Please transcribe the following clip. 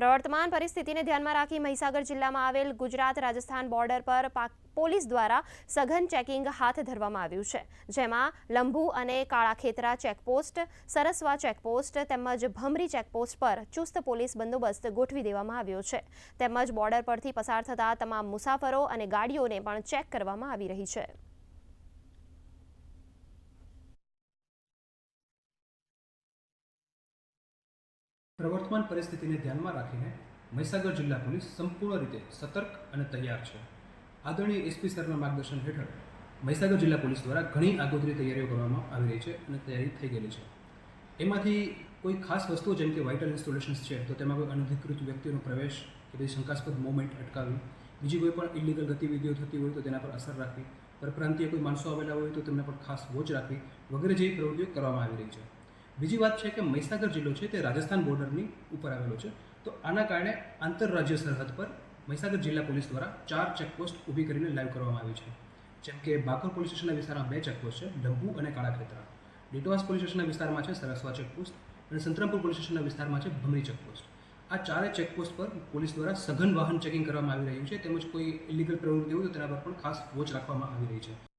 પ્રવર્તમાન પરિસ્થિતિને ધ્યાનમાં રાખી મહીસાગર જિલ્લામાં આવેલ ગુજરાત રાજસ્થાન બોર્ડર પર પોલીસ દ્વારા સઘન ચેકિંગ હાથ ધરવામાં આવ્યું છે. જેમાં લંબુ અને કાળા ખેતરા ચેકપોસ્ટ, સરસવા ચેકપોસ્ટ તેમજ ભમરી ચેકપોસ્ટ પર ચુસ્ત પોલીસ બંદોબસ્ત ગોઠવી દેવામાં આવ્યો છે. તેમજ બોર્ડર પરથી પસાર થતા તમામ મુસાફરો અને ગાડીઓને પણ ચેક કરવામાં આવી રહી છે. પ્રવર્તમાન પરિસ્થિતિને ધ્યાનમાં રાખીને મહીસાગર જિલ્લા પોલીસ સંપૂર્ણ રીતે સતર્ક અને તૈયાર છે. આદરણીય એસપી સરના માર્ગદર્શન હેઠળ મહીસાગર જિલ્લા પોલીસ દ્વારા ઘણી આગોતરી તૈયારીઓ કરવામાં આવી રહી છે અને તૈયારી થઈ ગયેલી છે. એમાંથી કોઈ ખાસ વસ્તુઓ જેમ કે વાઇટલ ઇન્સ્ટોલેશન્સ છે, તો તેમાં કોઈ અનધિકૃત વ્યક્તિઓનો પ્રવેશ કે પછી શંકાસ્પદ મૂવમેન્ટ અટકાવવી બીજી કોઈ પણ ઇલીગલ ગતિવિધિઓ થતી હોય તો તેના પર અસર રાખવી, પરપ્રાંતીય કોઈ માણસો આવેલા હોય તો તેમના પર ખાસ વોચ રાખવી વગેરે જેવી પ્રવૃત્તિઓ કરવામાં આવી રહી છે. બીજી વાત છે કે મહીસાગર જિલ્લો છે તે રાજસ્થાન બોર્ડરની ઉપર આવેલો છે. તો આના કારણે આંતરરાજ્ય સરહદ પર મહીસાગર જિલ્લા પોલીસ દ્વારા ચાર ચેકપોસ્ટ ઊભી કરીને લાઈવ કરવામાં આવી છે. જેમ કે બાકોર પોલીસ સ્ટેશનના વિસ્તારમાં બે ચેકપોસ્ટ છે ડંભુ અને કાળા ખેતરા. ડીટોવાસ પોલીસ સ્ટેશનના વિસ્તારમાં છે સરસવા ચેકપોસ્ટ અને સંતરામપુર પોલીસ સ્ટેશનના વિસ્તારમાં છે ભમરી ચેકપોસ્ટ. આ ચારે ચેકપોસ્ટ પર પોલીસ દ્વારા સઘન વાહન ચેકિંગ કરવામાં આવી રહ્યું છે, તેમજ કોઈ ઇલીગલ પ્રવૃત્તિ હોય તો તેના પર પણ ખાસ વોચ રાખવામાં આવી રહી છે.